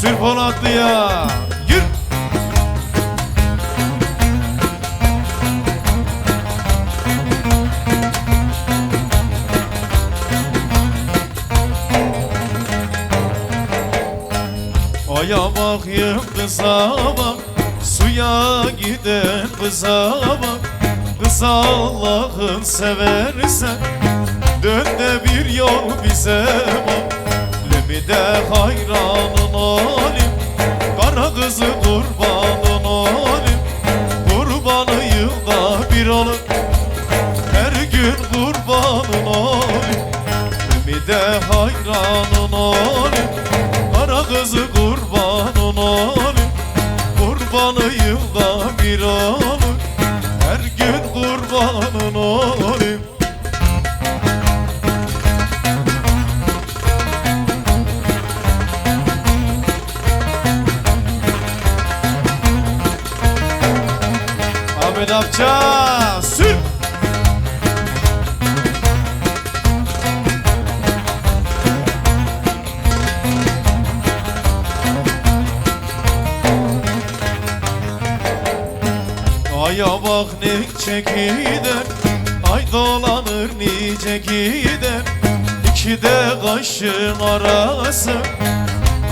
Sür Polatlı'ya gir. Aya bak yıldız'a bak Suya giden kıza bak Kız Allah'ın seversen Dön de bir yol bize bak. Lemide hayranın olayım Kara kızı kurbanın olayım Kurbanı yılda bir olur Her gün kurbanın olayım Lemide hayranın olayım Kara kızı kurbanın olayım Ahmet Aya bak ne çekider Ay dolanır nice gider. İki de kaşın arası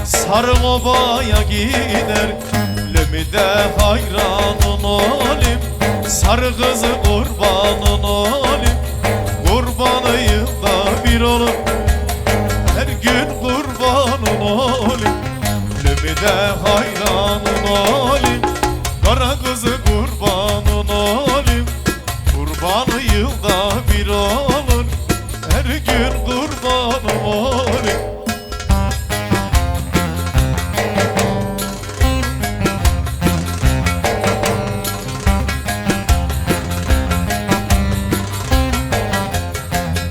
Sarı obaya gider. Lemide hayranın olayım Sarı kızı kurbanın olayım Kurbanı yılda bir olur Her gün kurbanın olayım Lemide hayranın bir olur Her gün kurbanım olayım.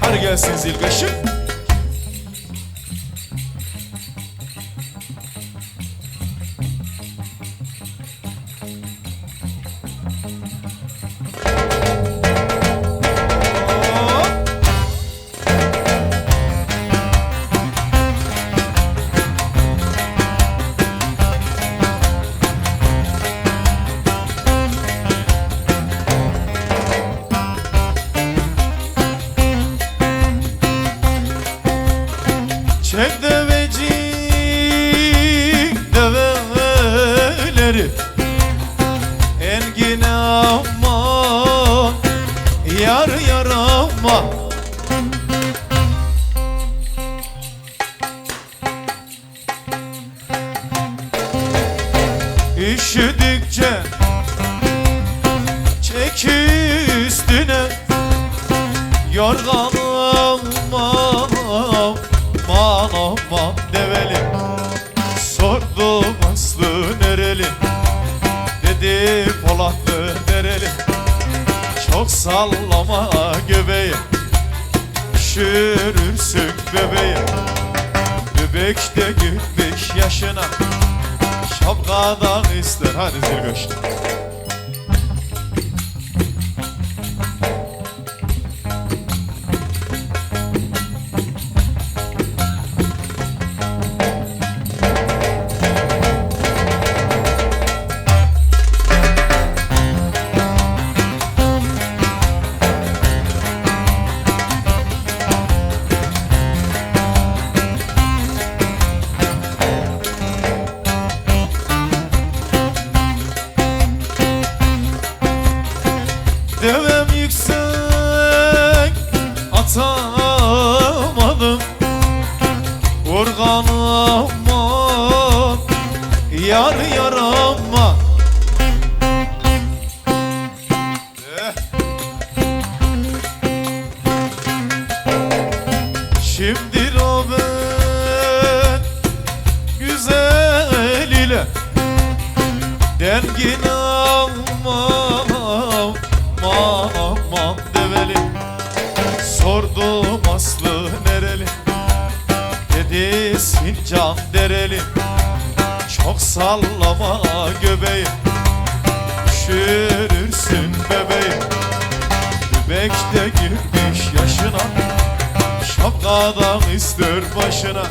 Hadi gelsin zil develeri Engin aman Yar yar aman Üşüdükçe Çek üstüne Yorgan Dedi Polatlı nereli Çok sallama göbeği Üşürürsün bebeği Bebek de gülmüş yaşına. Şapkadan ister. Hadi zirveş Devem yüksek atamadım. Urgan aman Yar yar aman Eh. Şimdi o ben güzel ile Dengin aman dereli. Çok sallama göbeği. Üşürürsün bebeğim. Bebek de girmiş yaşına. Şapkadan ister başına